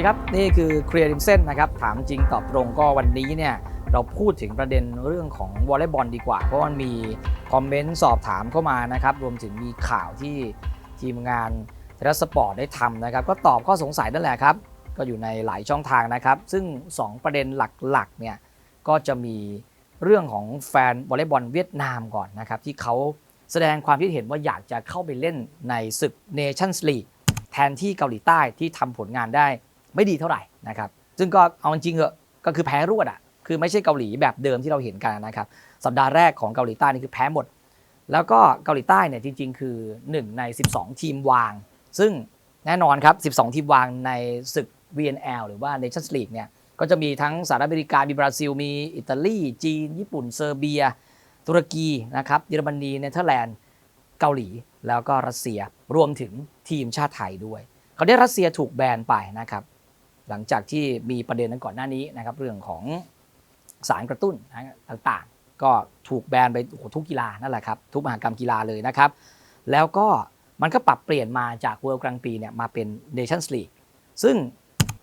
ดีครับ นี่คือเคลียร์ริมเส้นนะครับ ถามจริงตอบตรงก็วันนี้เนี่ยเราพูดถึงประเด็นเรื่องของวอลเลย์บอลดีกว่า เพราะมันมีคอมเมนต์สอบถามเข้ามานะครับ รวมถึงมีข่าวที่ทีมงานเทเลสปอร์ตได้ทำนะครับ ก็ตอบข้อสงสัยนั่นแหละครับ ก็อยู่ในหลายช่องทางนะครับ ซึ่ง 2 ประเด็นหลักๆเนี่ยก็จะมีเรื่องของแฟนวอลเลย์บอลเวียดนามก่อนนะครับ ที่เขาแสดงความคิดเห็นว่าอยากจะเข้าไปเล่นในศึก Nations League แทนที่เกาหลีใต้ที่ทำผลงานได้ ไม่ดีเท่าไหร่นะครับซึ่งก็เอาจริงเหอะก็คือแพ้รวดอะคือไม่ใช่เกาหลีแบบเดิมที่เราเห็นกันนะครับสัปดาห์แรกของเกาหลีใต้นี่คือแพ้หมด แล้วก็เกาหลีใต้เนี่ยจริง ๆ คือ 1 ใน 12 ทีมวาง ซึ่งแน่นอนครับ 12 ทีมวางในศึก VNL หรือว่า Nations League เนี่ยก็จะมีทั้งสหรัฐอเมริกา มีบราซิล มีอิตาลี จีน ญี่ปุ่น เซอร์เบีย ตุรกีนะครับเยอรมนีเนเธอร์แลนด์เกาหลี แล้วก็รัสเซียรวมถึงทีมชาติไทยด้วย เขาได้รัสเซียถูกแบนไปนะครับ หลังจากที่มีประเด็นนั้นก่อนหน้านี้นะครับเรื่องของสารกระตุ้นต่างๆ ก็ถูกแบนไปทุกกีฬานั่นแหละครับทุกมหากรรมกีฬาเลยนะครับ แล้วก็มันก็ปรับเปลี่ยนมาจากเวิลด์กลางปีเนี่ยมาเป็น Nations League ซึ่ง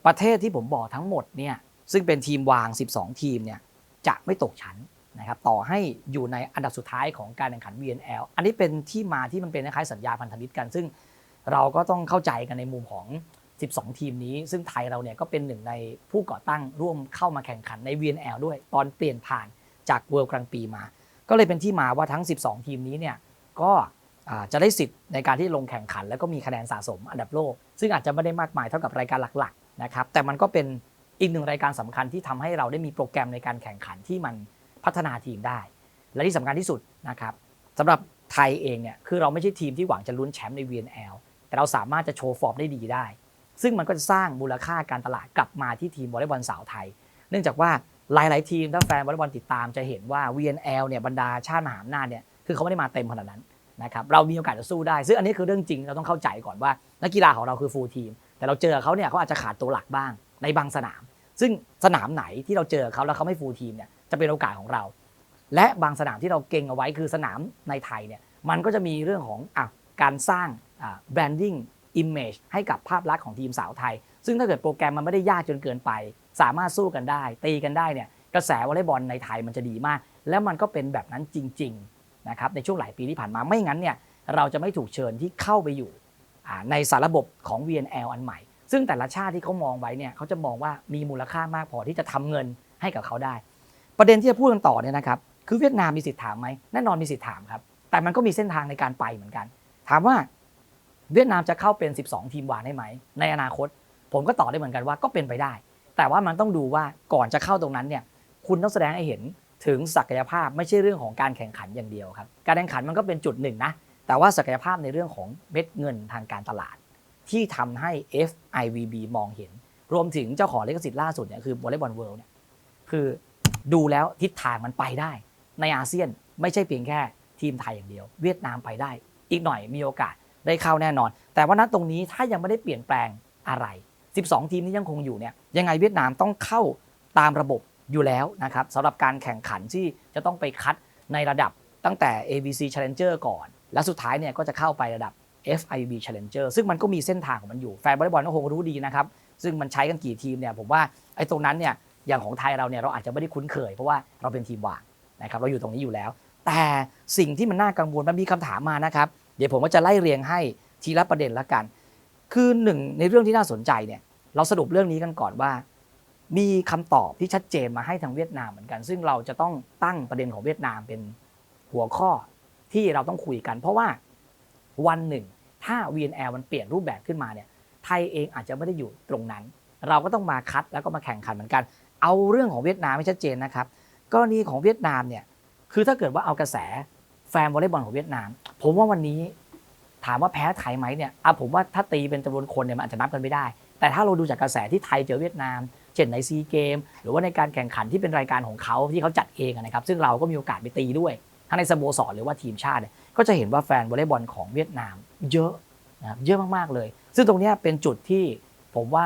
ประเทศที่ผมบอกทั้งหมดเนี่ยซึ่งเป็นทีมวาง 12 ทีมเนี่ยจะไม่ตกชั้นนะครับต่อให้อยู่ในอันดับสุดท้ายของการแข่งขัน VNL อันนี้เป็นที่มาที่มันเป็นคล้ายๆสัญญาพันธมิตรกัน ซึ่งเราก็ต้องเข้าใจกันในมุมของ 12 ทีมนี้ ซึ่งไทยเราเนี่ยก็เป็นหนึ่งในผู้ก่อตั้งร่วมเข้ามาแข่งขันใน VNL ด้วย ตอนเปลี่ยนผ่านจากเวิลด์กลางปีมา ก็เลยเป็นที่มาว่าทั้ง 12 ทีมนี้เนี่ยก็จะได้สิทธิ์ในการที่ลงแข่งขัน แล้วก็มีคะแนนสะสมอันดับโลก ซึ่งอาจจะไม่ได้มากมายเท่ากับรายการหลักๆนะครับแต่มันก็เป็นอีกหนึ่งรายการสำคัญที่ทำให้เราได้มีโปรแกรมในการแข่งขันที่มันพัฒนาทีมได้ และที่สำคัญที่สุดนะครับสำหรับไทยเองเนี่ยคือเราไม่ใช่ทีมที่หวังจะลุ้นแชมป์ใน VNL แต่เราสามารถจะโชว์ฟอร์มได้ดีได้ ซึ่งมันก็จะสร้างมูลค่าการตลาดกลับมาที่ทีมวอลเลย์บอลสาวไทย เนื่องจากว่าหลาย ๆ ทีมถ้าแฟนวอลเลย์บอลติดตามจะเห็นว่า VNL เนี่ยบรรดาชาติมหาอำนาจเนี่ยคือเขาไม่ได้มาเต็มขนาดนั้นนะครับเรามีโอกาสจะสู้ได้ ซึ่งอันนี้คือเรื่องจริงเราต้องเข้าใจก่อนว่า นักกีฬาของเราคือฟูลทีม แต่เราเจอเขาเนี่ยเขาอาจจะขาดตัวหลักบ้างในบางสนาม ซึ่งสนามไหนที่เราเจอเขาแล้วเขาไม่ฟูลทีมเนี่ยจะเป็นโอกาสของเรา และบางสนามที่เราเก่งเอาไว้คือสนามในไทยเนี่ยมันก็จะมีเรื่องของอการสร้างอ่า branding image ให้กับภาพลักษณ์ของทีมสาวไทย ซึ่งถ้าเกิดโปรแกรมมันไม่ได้ยากจนเกินไป สามารถสู้กันได้ ตีกันได้เนี่ยกระแสวอลเลย์บอลในไทยมันจะดีมาก แล้วมันก็เป็นแบบนั้นจริงๆนะครับในช่วงหลายปีที่ผ่านมาไม่งั้นเนี่ยเราจะไม่ถูกเชิญที่เข้าไปอยู่ในสารระบบของ VNL อันใหม่ ซึ่งแต่ละชาติที่เขามองไว้เนี่ยเขาจะมองว่ามีมูลค่ามากพอที่จะทำเงินให้กับเขาได้ ประเด็นที่จะพูดกันต่อเนี่ยนะครับคือเวียดนามมีสิทธิ์ถามไหมแน่นอนมีสิทธิ์ถามครับแต่มันก็มีเส้นทางในการไปเหมือนกัน ถามว่า เวียดนามจะเข้าเป็น 12 ทีมวานได้ไหม ในอนาคต ผมก็ตอบได้เหมือนกันว่าก็เป็นไปได้ แต่ว่ามันต้องดูว่าก่อนจะเข้าตรงนั้นเนี่ยคุณต้องแสดงให้เห็นถึงศักยภาพไม่ใช่เรื่องของการแข่งขันอย่างเดียวครับ การแข่งขันมันก็เป็นจุดหนึ่งนะ แต่ว่าศักยภาพในเรื่องของเม็ดเงินทางการตลาด ที่ทำให้ FIVB มองเห็น รวมถึงเจ้าของลิขสิทธิ์ล่าสุดเนี่ยคือวอลเลย์บอลเวิลด์เนี่ยคือดูแล้วทิศทางมันไปได้ ในอาเซียนไม่ใช่เพียงแค่ทีมไทยอย่างเดียว เวียดนามไปได้ อีกหน่อยมีโอกาส ได้เข้าแน่นอน แต่ว่าณตรงนี้ถ้ายังไม่ได้เปลี่ยนแปลงอะไร 12 ทีมนี้ยังคงอยู่เนี่ยยังไงเวียดนามต้องเข้าตามระบบอยู่แล้วนะครับสำหรับการแข่งขันที่จะต้องไปคัดในระดับตั้งแต่ ABC Challenger ก่อน และสุดท้ายเนี่ยก็จะเข้าไประดับ FIB Challenger ซึ่งมันก็มีเส้นทางของมันอยู่แฟนบอลเลย์บอลก็คงรู้ดีนะครับ ซึ่งมันใช้กันกี่ทีมเนี่ยผมว่าไอ้ตรงนั้นเนี่ยอย่างของไทยเราเนี่ยเราอาจจะไม่ได้คุ้นเคย เพราะว่าเราเป็นทีมวางนะครับเราอยู่ตรงนี้อยู่แล้ว แต่สิ่งที่มันน่ากังวลมันมีคำถามมานะครับ เดี๋ยวผมก็จะไล่เรียงให้ทีละประเด็นละกัน คือหนึ่งในเรื่องที่น่าสนใจเนี่ยเราสรุปเรื่องนี้กันก่อนว่า มีคำตอบที่ชัดเจนมาให้ทางเวียดนามเหมือนกัน ซึ่งเราจะต้องตั้งประเด็นของเวียดนามเป็นหัวข้อที่เราต้องคุยกัน เพราะว่าวันหนึ่ง ถ้า VNL มันเปลี่ยนรูปแบบขึ้นมาเนี่ยไทยเองอาจจะไม่ได้อยู่ตรงนั้น เราก็ต้องมาคัดแล้วก็มาแข่งขันเหมือนกัน เอาเรื่องของเวียดนามให้ชัดเจนนะครับกรณีของเวียดนามเนี่ยคือถ้าเกิดว่าเอากระแสแฟนวอลเลย์บอลของเวียดนาม ผมว่าวันนี้ถามว่าแพ้ไทยไหมเนี่ยอะผมว่าถ้าตีเป็นจำนวนคนเนี่ยมันอาจจะนับกันไม่ได้ แต่ถ้าเราดูจากกระแสที่ไทยเจอเวียดนาม เช่นในซีเกม หรือว่าในการแข่งขันที่เป็นรายการของเขาที่เขาจัดเองนะครับ ซึ่งเราก็มีโอกาสไปตีด้วย ทั้งในสโมสรหรือว่าทีมชาติ ก็จะเห็นว่าแฟนวอลเลย์บอลของเวียดนามเยอะนะครับเยอะมากๆเลย ซึ่งตรงนี้เป็นจุดที่ผมว่า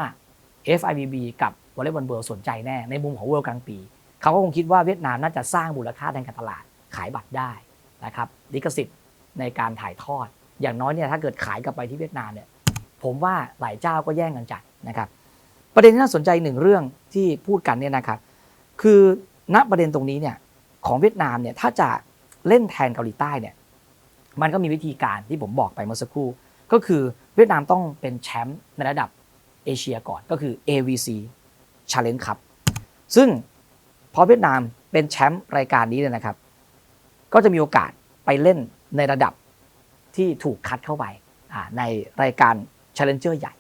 FIVB กับวอลเลย์บอลเวิลด์สนใจแน่ในมุมของเวิลด์กลางปีเขาก็คงคิดว่าเวียดนามน่าจะสร้างมูลค่าทางการตลาดขายบัตรได้นะครับลิขสิทธิ์ ในการถ่ายทอด อย่างน้อยเนี่ยถ้าเกิดขายกลับไปที่เวียดนามเนี่ยผมว่าหลายเจ้าก็แย่งกันจัดนะครับ ประเด็นที่น่าสนใจหนึ่งเรื่องที่พูดกันเนี่ยนะครับ คือณประเด็นตรงนี้เนี่ยของเวียดนามเนี่ยถ้าจะเล่นแทนเกาหลีใต้เนี่ยมันก็มีวิธีการที่ผมบอกไปเมื่อสักครู่ ก็คือเวียดนามต้องเป็นแชมป์ในระดับเอเชียก่อนก็คือ AVC Challenge Cup ซึ่งพอเวียดนามเป็นแชมป์รายการนี้เนี่ยนะครับ ก็จะมีโอกาสไปเล่น ในระดับที่ถูกคัดเข้าไปในรายการ Challenger ใหญ่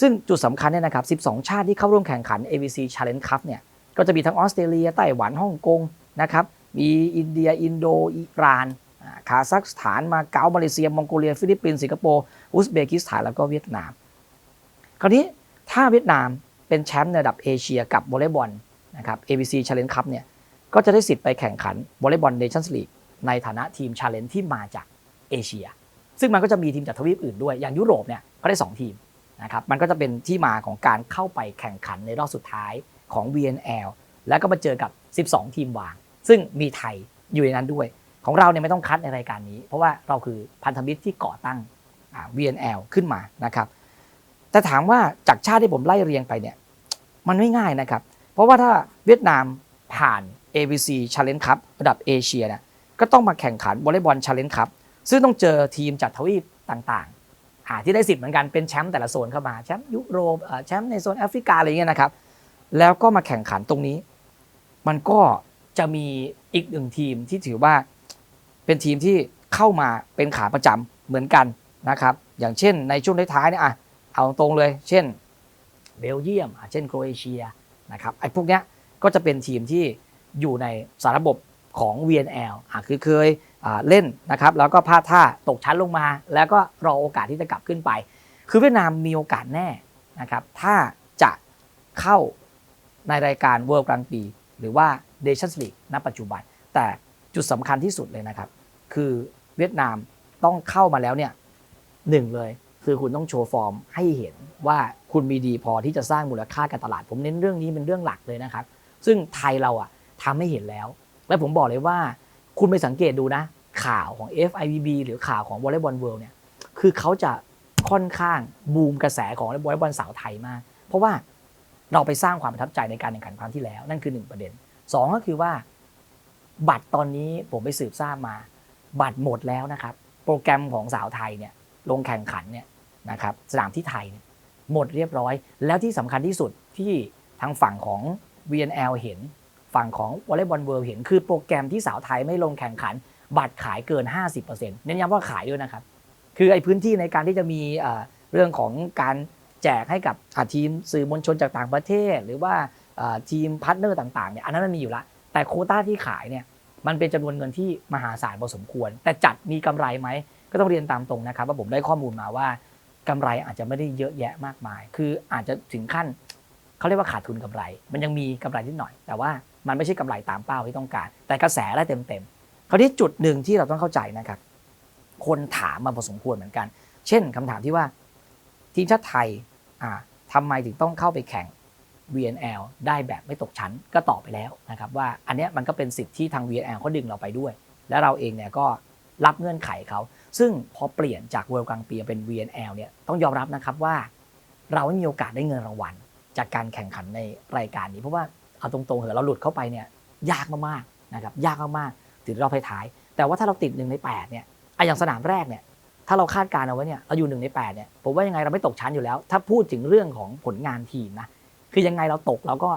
ซึ่งจุดสำคัญเนี่ยนะครับ 12 ชาติที่เข้าร่วมแข่งขัน ABC Challenge Cup เนี่ย ก็จะมีทั้งออสเตรเลีย ไต้หวัน ฮ่องกง นะครับ มีอินเดีย อินโด อิหร่าน คาซัคสถาน มาเก๊า มาเลเซีย มองโกเลีย ฟิลิปปินส์ สิงคโปร์ อุซเบกิสถาน แล้วก็เวียดนาม คราวนี้ถ้าเวียดนามเป็นแชมป์ในระดับเอเชียกับวอลเลย์บอลนะครับ ABC Challenge Cup เนี่ย ก็จะได้สิทธิ์ไปแข่งขันวอลเลย์บอลเนชั่นส์ลีก ในฐานะทีม Challenge ที่มาจากเอเชีย ซึ่งมันก็จะมีทีมจากทวีปอื่นด้วย อย่างยุโรปเนี่ยก็ได้ 2 ทีมนะครับ มันก็จะเป็นที่มาของการเข้าไปแข่งขันในรอบสุดท้ายของ VNL แล้วก็มาเจอกับ 12 ทีมวาง ซึ่งมีไทยอยู่ในนั้นด้วย ของเราเนี่ยไม่ต้องคัดในรายการนี้ เพราะว่าเราคือพันธมิตรที่ก่อตั้ง VNL ขึ้นมานะครับแต่ถามว่าจากชาติที่ผมไล่เรียงไปเนี่ยมันไม่ง่ายนะครับ เพราะว่าถ้าเวียดนามผ่าน ABC Challenge Cup ระดับเอเชียเนี่ย ก็ต้องมาแข่งขันวอลเลย์บอล Challenge Cup ซึ่งต้องเจอทีมจากทวีปต่างๆอ่าที่ได้สิทธิ์เหมือนกันเป็นแชมป์แต่ละโซนเข้ามาแชมป์ยุโรปแชมป์ในโซนแอฟริกาอะไรอย่างเงี้ยนะครับ แล้วก็มาแข่งขันตรงนี้ มันก็จะมีอีกหนึ่งทีมที่ถือว่าเป็นทีมที่เข้ามาเป็นขาประจำเหมือนกันนะครับ อย่างเช่นในช่วงท้ายๆเนี่ยอะเอาตรงเลย เช่นเบลเยียมเช่นโครเอเชียนะครับไอ้พวกเนี้ยก็จะเป็นทีมที่อยู่ในสารระบบ ของ VNL อะคือเคยเล่นนะครับแล้วก็พลาดท่าตกชั้นลงมา แล้วก็รอโอกาสที่จะกลับขึ้นไป คือเวียดนามมีโอกาสแน่นะครับถ้าจะเข้าในรายการเวิลด์กลางปี หรือว่าเ a ชั่นส์ลีกณปัจจุบัน แต่จุดสำคัญที่สุดเลยนะครับ คือเวียดนามต้องเข้ามาแล้วเนี่ยหนึ่งเลยคือคุณต้องโชว์ฟอร์มให้เห็นว่าคุณมีดีพอที่จะสร้างมูลค่าการตลาด ผมเน้นเรื่องนี้เป็นเรื่องหลักเลยนะครับ ซึ่งไทยเราอะทำให้เห็นแล้ว และผมบอกเลยว่า คุณไปสังเกตดูนะ ข่าวของ FIVB หรือข่าวของวอลเลย์บอลเวิลด์เนี่ยคือเขาจะค่อนข้างบูมกระแสของวอลเลย์บอลสาวไทยมาก เพราะว่าเราไปสร้างความประทับใจในการแข่งขันครั้งที่แล้ว นั่นคือหนึ่งประเด็นสองก็คือว่า บัตรตอนนี้ผมไปสืบทราบมา บัตรหมดแล้วนะครับ โปรแกรมของสาวไทยเนี่ยลงแข่งขันเนี่ยนะครับสนามที่ไทยเนี่ยหมดเรียบร้อย แล้วที่สำคัญที่สุดที่ทางฝั่งของ VNL เห็น ฝั่งของวอลเลย์บอลเวิลด์เห็นคือโปรแกรมที่สาวไทยไม่ลงแข่งขัน บัตรขายเกิน 50%เน้นย้ำว่าขายด้วยนะครับ คือไอ้พื้นที่ในการที่จะมีเรื่องของการแจกให้กับทีมสื่อมวลชนจากต่างประเทศ หรือว่าทีมพาร์ทเนอร์ต่างๆเนี่ยอันนั้นมันมีอยู่ละแต่โคต้าที่ขายเนี่ยมันเป็นจำนวนเงินที่มหาศาลพอสมควร แต่จัดมีกำไรไหมก็ต้องเรียนตามตรงนะครับ ว่าผมได้ข้อมูลมาว่ากำไรอาจจะไม่ได้เยอะแยะมากมาย คืออาจจะถึงขั้น เขาเรียกว่าขาดทุนกำไร มันยังมีกำไรนิดหน่อย แต่ว่ามันไม่ใช่กำไรตามเป้าที่ต้องการ แต่กระแสได้เต็มๆคราวนี้จุดหนึ่งที่เราต้องเข้าใจนะครับ คนถามมาพอสมควรเหมือนกัน เช่นคำถามที่ว่าทีมชาติไทยอ่าทำไมถึงต้องเข้าไปแข่ง VNL ได้แบบไม่ตกชั้นก็ตอบไปแล้วนะครับว่าอันนี้มันก็เป็นสิทธิ์ที่ทาง VNL เขาดึงเราไปด้วย และเราเองเนี่ยก็รับเงื่อนไขเขาซึ่งพอเปลี่ยนจากเวิลด์กลางปีเป็น VNL เนี่ยต้องยอมรับนะครับว่า เราไม่มีโอกาสได้เงินรางวัล จากการแข่งขันในรายการนี้ เพราะว่าเอาตรงๆเหอะเราหลุดเข้าไปเนี่ยยากมากๆนะครับยากมากๆถึงรอบท้ายแต่ว่าถ้าเราติดหนึ่งในแปดเนี่ยไออย่างสนามแรกเนี่ยถ้าเราคาดการเอาไว้เนี่ยเราอยู่หนึ่งในแปดเนี่ยผมว่ายังไงเราไม่ตกชั้นอยู่แล้ว ถ้าพูดถึงเรื่องของผลงานทีมนะคือยังไงเราตกเราก็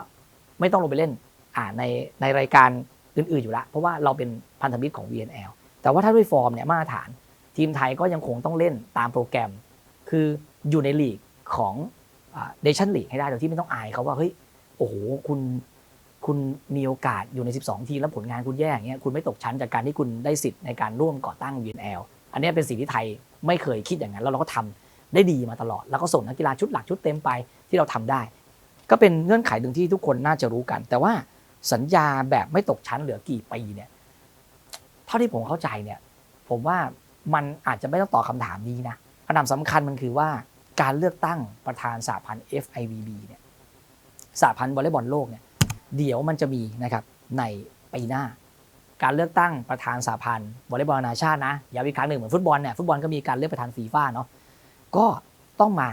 ไม่ต้องลงไปเล่นอ่าในในรายการอื่นๆอยู่แล้วเพราะว่าเราเป็นพันธมิตรของ VNL แต่ว่าถ้าด้วยฟอร์มเนี่ยมาตรฐาน ทีมไทยก็ยังคงต้องเล่นตามโปรแกรม คืออยู่ในลีกของ เดชั่นลีกให้ได้โดยที่ไม่ต้องอายเขาว่าเฮ้ยโอ้โหคุณคุณมีโอกาสอยู่ใน 12 ทีมแล้วผลงานคุณแย่อย่างเงี้ยคุณไม่ตกชั้นจากการที่คุณได้สิทธิ์ในการร่วมก่อตั้ง VNL อันนี้เป็นสิ่งที่ไทยไม่เคยคิดอย่างนั้น แล้วเราก็ทำได้ดีมาตลอด แล้วก็ส่งนักกีฬาชุดหลักชุดเต็มไปที่เราทำได้ ก็เป็นเงื่อนไขหนึ่งที่ทุกคนน่าจะรู้กัน แต่ว่าสัญญาแบบไม่ตกชั้นเหลือกี่ปีเนี่ยเท่าที่ผมเข้าใจเนี่ยผมว่ามันอาจจะไม่ต้องตอบคำถามนี้นะคำถามสำคัญมันคือว่า การเลือกตั้งประธานสหพันธ์ FIVB เนี่ยสหพันธ์วอลเลย์บอลโลกเนี่ยเดี๋ยวมันจะมีนะครับในปีหน้า การเลือกตั้งประธานสหพันธ์วอลเลย์บอลนานาชาตินะย้ำอีกครั้งหนึ่งเหมือนฟุตบอลเนี่ยฟุตบอลก็มีการเลือกประธานฟีฟ่าเนาะก็ต้องมา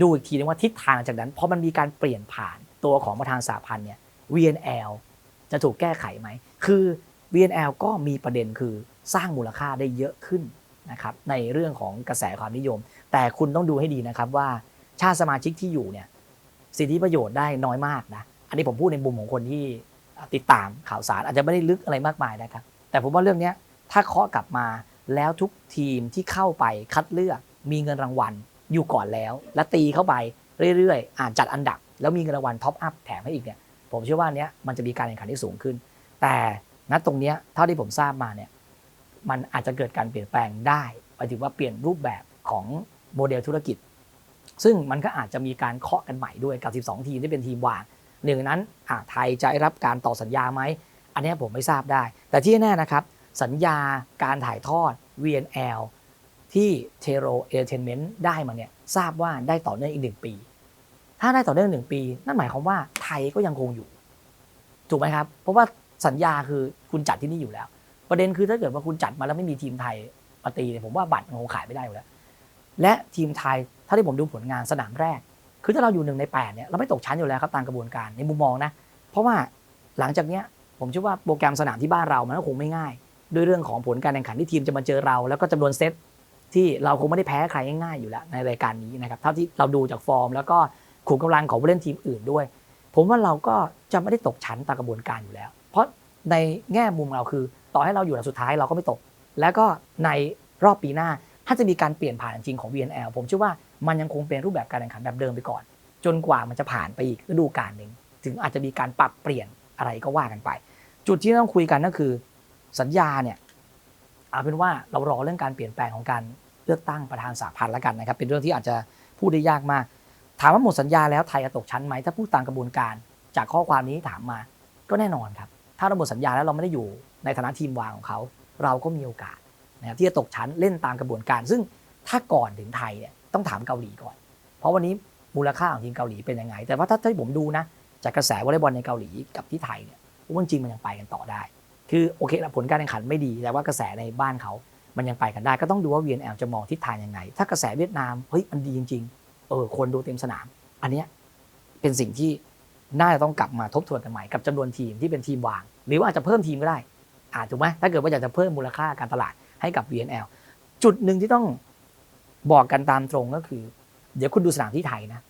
ดูอีกทีนึงว่าทิศทางจากนั้น เพอมันมีการเปลี่ยนผ่านตัวของประธานสหพันธ์เนี่ย VNL จะถูกแก้ไขไหม คือ VNL ก็มีประเด็นคือสร้างมูลค่าได้เยอะขึ้นนะครับในเรื่องของกระแสความนิยม แต่คุณต้องดูให้ดีนะครับว่าชาติสมาชิกที่อยู่เนี่ยสิทธิประโยชน์ได้น้อยมากนะ อันนี้ผมพูดในมุมของคนที่ติดตามข่าวสารอาจจะไม่ได้ลึกอะไรมากมายนะครับ แต่ผมว่าเรื่องนี้ถ้าเคาะกลับมาแล้วทุกทีมที่เข้าไปคัดเลือก มีเงินรางวัลอยู่ก่อนแล้ว และตีเข้าไปเรื่อยๆ อ่านจัดอันดับ แล้วมีเงินรางวัลท็อปอัพแถมให้อีกเนี่ยผมเชื่อว่าเนี้ยมันจะมีการแข่งขันที่สูงขึ้น แต่ณตรงเนี้ยเท่าที่ผมทราบมาเนี่ยมันอาจจะเกิดการเปลี่ยนแปลงได้หมายถึงว่าเปลี่ยนรูปแบบของ โมเดลธุรกิจ ซึ่งมันก็อาจจะมีการเคาะกันใหม่ด้วยกับ 12 ทีมที่เป็นทีมวางหนึ่งนั้นไทยจะได้รับการต่อสัญญาไหม อันนี้ผมไม่ทราบได้ แต่ที่แน่นะครับ สัญญาการถ่ายทอด VNL ที่ t e r o Entertainment ได้มาเนี่ยทราบว่าได้ต่อเนื่องอีกหนึ่งปี ถ้าได้ต่อเนื่องหนึ่งปี นั่นหมายความว่าไทยก็ยังคงอยู่ ถูกไหมครับ เพราะว่าสัญญาคือคุณจัดที่นี่อยู่แล้ว ประเด็นคือถ้าเกิดว่าคุณจัดมาแล้วไม่มีทีมไทยมาตีเนี่ยผมว่าบัตรมันคงขายไม่ได้อยู่แล้ว และทีมไทยถ้าที่ผมดูผลงานสนามแรก คือถ้าเราอยู่หนึ่งในแปดเนี่ยเราไม่ตกชั้นอยู่แล้วครับตามกระบวนการในมุมมองนะ เพราะว่าหลังจากเนี้ยผมเชื่อว่าโปรแกรมสนามที่บ้านเรามันก็คงไม่ง่าย ด้วยเรื่องของผลการแข่งขันที่ทีมจะมาเจอเราแล้วก็จำนวนเซตที่เราคงไม่ได้แพ้ใครง่ายๆอยู่แล้วในรายการนี้นะครับเท่าที่เราดูจากฟอร์ม แล้วก็ขุมกำลังของผู้เล่นทีมอื่นด้วย ผมว่าเราก็จะไม่ได้ตกชั้นตามกระบวนการอยู่แล้ว เพราะในแง่มุมเราคือ ต่อให้เราอยู่อันดับสุดท้ายเราก็ไม่ตก แล้วก็ในรอบปีหน้า ถ้าจะมีการเปลี่ยนผ่านจริงของ VNL ผมเชื่อว่ามันยังคงเป็นรูปแบบการแข่งขันแบบเดิมไปก่อน จนกว่ามันจะผ่านไปอีกฤดูกาลหนึ่งถึงอาจจะมีการปรับเปลี่ยนอะไรก็ว่ากันไป จุดที่ต้องคุยกันก็คือ สัญญาเนี่ยเอาเป็นว่าเรารอเรื่องการเปลี่ยนแปลงของการเลือกตั้งประธานสาพันธ์แล้วกันนะครับ เป็นเรื่องที่อาจจะพูดได้ยากมาก ถามว่าหมดสัญญาแล้วไทยจะตกชั้นไหมถ้าพูดตามกระบวนการ จากข้อความนี้ถามมาก็แน่นอนครับ ถ้าเราหมดสัญญาแล้วเราไม่ได้อยู่ในฐานะทีมวางของเขา เราก็มีโอกาส นะครับที่จะตกชั้นเล่นตามกระบวนการ ซึ่งถ้าก่อนถึงไทยเนี่ยต้องถามเกาหลีก่อน เพราะวันนี้มูลค่าของทีมเกาหลีเป็นยังไง แต่ว่าถ้าที่ผมดูนะจากกระแสวอลเลย์บอลในเกาหลีกับที่ไทยเนี่ยมว่าจริงมันยังไปกันต่อได้ คือโอเคละผลการแข่งขันไม่ดี แต่ว่ากระแสในบ้านเขา มันยังไปกันได้ ก็ต้องดูว่า VNL จะมองทิศทางยังไง ถ้ากระแสเวียดนามเฮ้ยมันดีจริงๆเออคนดูเต็มสนาม อันเนี้ยเป็นสิ่งที่น่าจะต้องกลับมาทบทวนกันใหม่กับจำนวนทีมที่เป็นทีมวาง หรือว่าอาจจะเพิ่มทีมก็ได้อาจถูกไหมถ้าเกิดว่าอยากจะเพิ่มมูลค่าการตลาด ให้กับ VNL จุดหนึ่งที่ต้องบอกกันตามตรงก็คือ เดี๋ยวคุณดูสนามที่ไทยนะ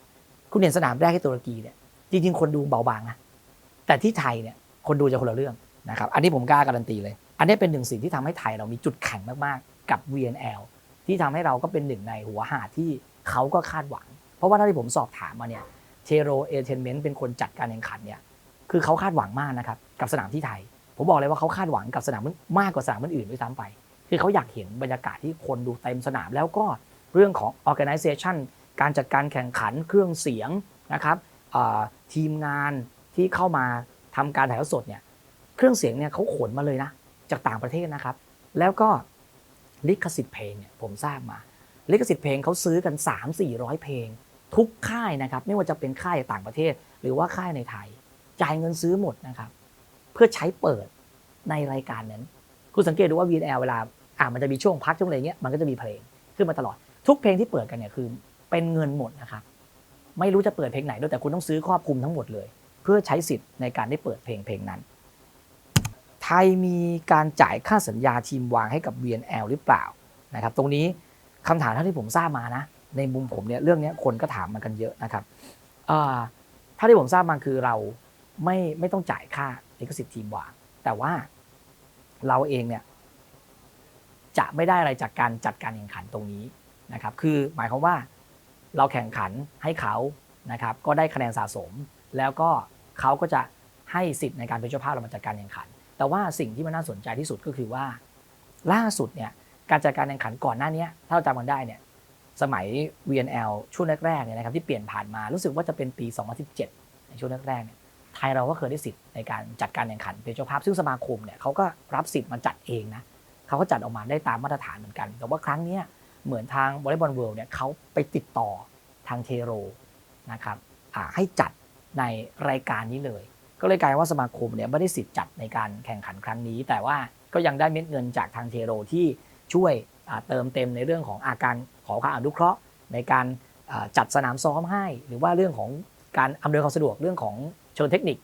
คุณเห็นสนามแรกที่ตุรกีเนี่ยจริงๆ คนดูเบาบางนะแต่ที่ไทยเนี่ยคนดูจะคนละเรื่องนะครับอันนี้ผมกล้าการันตีเลย อันนี้เป็นหนึ่งสิ่งที่ทำให้ไทยเรามีจุดแข็งมากๆ กับ VNL ที่ทำให้เราก็เป็นหนึ่งในหัวหาดที่เขาก็คาดหวัง เพราะว่าเท่าที่ผมสอบถามมาเนี่ยเทโรเอเทนเมนต์เป็นคนจัดการแข่งขันเนี่ยคือเขาคาดหวังมากนะครับกับสนามที่ไทย ผมบอกเลยว่าเขาคาดหวังกับสนามมากกว่าสนามอื่นด้วยซ้ำไป คือเขาอยากเห็นบรรยากาศที่คนดูเต็มสนาม แล้วก็เรื่องของ organization การจัดการแข่งขันเครื่องเสียงนะครับทีมงานที่เข้ามาทำการถ่ายทอดสดเนี่ยเครื่องเสียงเนี่ยเขาขนมาเลยนะ จากต่างประเทศนะครับ แล้วก็ลิขสิทธิ์เพลงเนี่ยผมทราบมา ลิขสิทธิ์เพลงเขาซื้อกัน 3 4 0 0 เพลง ทุกค่ายนะครับ ไม่ว่าจะเป็นค่ายต่างประเทศ หรือว่าค่ายในไทย จ่ายเงินซื้อหมดนะครับ เพื่อใช้เปิดในรายการนั้น คุณสังเกตดูว่า VNL เวลาอ่ามันจะมีช่วงพักช่วงอะไรเงี้ยมันก็จะมีเพลงขึ้นมาตลอด ทุกเพลงที่เปิดกันเนี่ยคือเป็นเงินหมดนะครับไม่รู้จะเปิดเพลงไหนด้วยแต่คุณต้องซื้อครอบคลุมทั้งหมดเลย เพื่อใช้สิทธิ์ในการได้เปิดเพลงเพลงนั้น ไทยมีการจ่ายค่าสัญญาทีมวางให้กับ VNL หรือเปล่านะครับ ตรงนี้คำถามเท่าที่ผมทราบมานะ ในมุมผมเนี่ยเรื่องนี้คนก็ถามมากันเยอะนะครับอ่าถ้าที่ผมทราบมาคือเราไม่ไม่ต้องจ่ายค่าลิขสิทธิ์ทีมวาง แต่ว่า เราเองเนี่ยจะไม่ได้อะไรจากการจัดการแข่งขันตรงนี้นะครับ คือหมายความว่าเราแข่งขันให้เขานะครับ ก็ได้คะแนนสะสม แล้วก็เขาก็จะให้สิทธิ์ในการเป็นเจ้าภาพเรามาจัดการแข่งขัน แต่ว่าสิ่งที่มันน่าสนใจที่สุดก็คือว่า ล่าสุดเนี่ยการจัดการแข่งขันก่อนหน้านี้ถ้าเราจำกันได้เนี่ยสมัย VNL ช่วงแรกๆเนี่ยนะครับที่เปลี่ยนผ่านมารู้สึกว่าจะเป็นปี 2017 ในช่วงแรกๆเนี่ย ไทยเราก็เคยได้สิทธิ์ในการจัดการแข่งขันเป็นเจ้าภาพซึ่งสมาคมเนี่ยเขาก็รับสิทธิ์มาจัดเองนะเขาก็จัดออกมาได้ตามมาตรฐานเหมือนกัน แต่ว่าครั้งนี้เหมือนทางวอลเลย์บอลเวิลด์เนี่ยเขาไปติดต่อทางเทโรนะครับให้จัดในรายการนี้เลย ก็เลยกลายว่าสมาคมเนี่ยไม่ได้สิทธิ์จัดในการแข่งขันครั้งนี้ แต่ว่าก็ยังได้เม็ดเงินจากทางเทโรที่ช่วยเติมเต็มในเรื่องของอาการขอความอนุเคราะห์ ในการจัดสนามซ้อมให้ หรือว่าเรื่องของการอำนวยความสะดวกเรื่องของ เชิงเทคนิค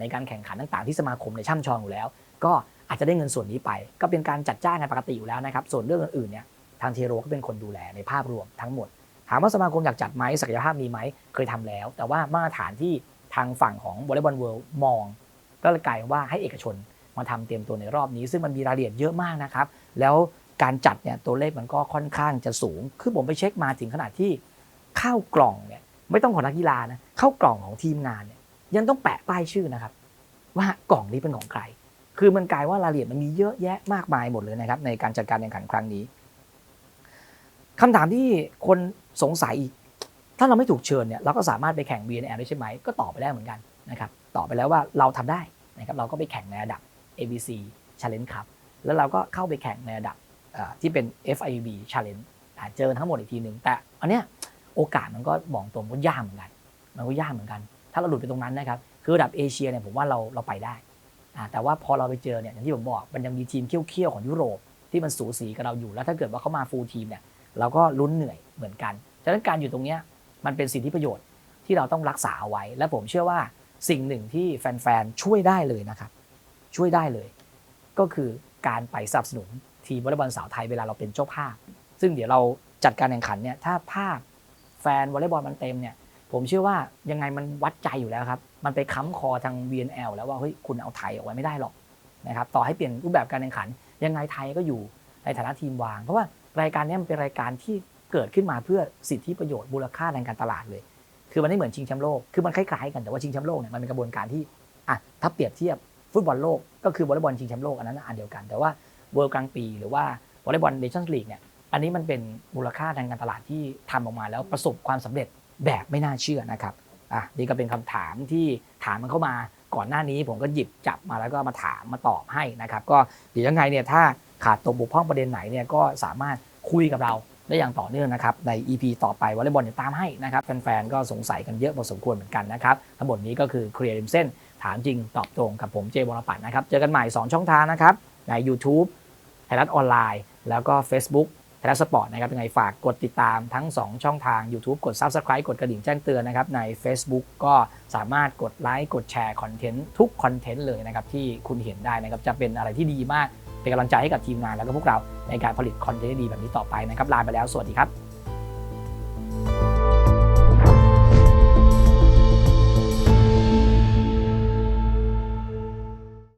ในการแข่งขันต่างๆ ที่สมาคมในช่ำชองอยู่แล้ว ก็อาจจะได้เงินส่วนนี้ไป ก็เป็นการจัดจ้างกันปกติอยู่แล้วนะครับ ส่วนเรื่องอื่นๆเนี่ยทางเทโรก็เป็นคนดูแลในภาพรวมทั้งหมด ถามว่าสมาคมอยากจัดไหมศักยภาพมีไหมเคยทำแล้ว แต่ว่ามาตรฐานที่ทางฝั่งของวอลเลย์บอลเวิลด์มอง ก็เลยกลายว่าให้เอกชนมาทำเตรียมตัวในรอบนี้ ซึ่งมันมีรายละเอียดเยอะมากนะครับ แล้วการจัดเนี่ยตัวเลขมันก็ค่อนข้างจะสูง คือผมไปเช็คมาถึงขนาดที่เข้ากล่องเนี่ยไม่ต้องของนักกีฬานะเข้ากล่องของทีมงานเนี่ย ยังต้องแปะป้ายชื่อนะครับ ว่ากล่องนี้เป็นของใคร คือมันกลายว่ารายละเอียดมันมีเยอะแยะมากมายหมดเลยนะครับ ในการจัดการแข่งขันครั้งนี้คำถามที่คนสงสัยอีก ถ้าเราไม่ถูกเชิญเนี่ยเราก็สามารถไปแข่ง BNL ได้ใช่ไหมก็ตอบไปได้เหมือนกันนะครับตอบไปแล้วว่าเราทำได้นะครับเราก็ไปแข่งในระดับ ABC Challenge Cup แล้วเราก็เข้าไปแข่งในระดับที่เป็น FIB Challenge เจอทั้งหมดอีกทีหนึ่งแต่อันเนี้ยโอกาสมันก็บอกตรงก็ยากเหมือนกัน มันก็ยากเหมือนกัน ถ้าเราหลุดไปตรงนั้นนะครับคือระดับเอเชียเนี่ยผมว่าเราเราไปได้แต่ว่าพอเราไปเจอเนี่ยอย่างที่ผมบอกมันยังมีทีมเคี่ยวๆของยุโรปที่มันสูสีกับเราอยู่ แล้วถ้าเกิดว่าเขามาฟูลทีมเนี่ยเราก็ลุ้นเหนื่อยเหมือนกันฉะนั้นการอยู่ตรงเนี้ยมันเป็นสิทธิประโยชน์ที่เราต้องรักษาเอาไว้ และผมเชื่อว่าสิ่งหนึ่งที่แฟนๆช่วยได้เลยนะครับ ช่วยได้เลย ก็คือการไปสนับสนุนทีมวอลเลย์บอลสาวไทยเวลาเราเป็นเจ้าภาพ ซึ่งเดี๋ยวเราจัดการแข่งขันเนี่ยถ้าภาพแฟนวอลเลย์บอลมันเต็มเนี่ย ผมเชื่อว่ายังไงมันวัดใจอยู่แล้วครับ มันไปค้ำคอทาง VNL แล้วว่าเฮ้ยคุณเอาไทยเอาไว้ไม่ได้หรอกนะครับต่อให้เปลี่ยนรูปแบบการแข่งขัน ยังไงไทยก็อยู่ในฐานะทีมวาง เพราะว่ารายการนี้มันเป็นรายการที่เกิดขึ้นมาเพื่อสิทธิประโยชน์มูลค่าในการตลาดเลย คือมันไม่เหมือนชิงแชมป์โลกคือมันคล้ายๆกันแต่ว่าชิงแชมป์โลกเนี่ยมันเป็นกระบวนการที่อะถ้าเปรียบเทียบฟุตบอลโลกก็คือวอลเลย์บอลชิงแชมป์โลกอันนั้นอันเดียวกัน แต่ว่าเวิลด์กลางปี หรือว่าวอลเลย์บอลเนชั่นส์ลีกเนี่ยอันนี้มันเป็นมูลค่าทางการตลาดที่ทำออกมาแล้วประสบความสำเร็จ แบบไม่น่าเชื่อนะครับอะนี่ก็เป็นคำถามที่ถามมันเข้ามาก่อนหน้านี้ผมก็หยิบจับมาแล้วก็มาถามมาตอบให้นะครับ ก็เดี๋ยวยังไงเนี่ยถ้าขาดตกบกพร่องประเด็นไหนเนี่ยก็สามารถคุยกับเราได้อย่างต่อเนื่องนะครับ ใน EP ต่อไปวอลเลย์บอลเนี่ยตามให้นะครับ แฟนๆ ก็สงสัยกันเยอะพอสมควรเหมือนกันนะครับ ทั้งหมดนี้ก็คือเคลียร์ริมเส้น ถามจริงตอบตรงกับผมเจวรปัตนนะครับ เจอกันใหม่ 2 ช่องทางนะครับ ใน YouTube ไทยรัฐออนไลน์ แล้วก็ Facebook ยรัฐสปอร์ตนะครับยังไงฝากกดติดตามทั้ง 2 ช่องทาง YouTube กด Subscribe กดกระดิ่งแจ้งเตือนนะครับใน Facebook ก็สามารถกดไลค์กดแชร์คอนเทนต์ทุกคอนเทนต์เลยนะครับที่คุณเห็นได้นะครับจะเป็นอะไรที่ดีมากเป็นกำลังใจให้กับทีมงานแล้วก็พวกเราในการผลิตคอนเทนต์ดีแบบนี้ต่อไปนะครับลาไปแล้วสวัสดีครับ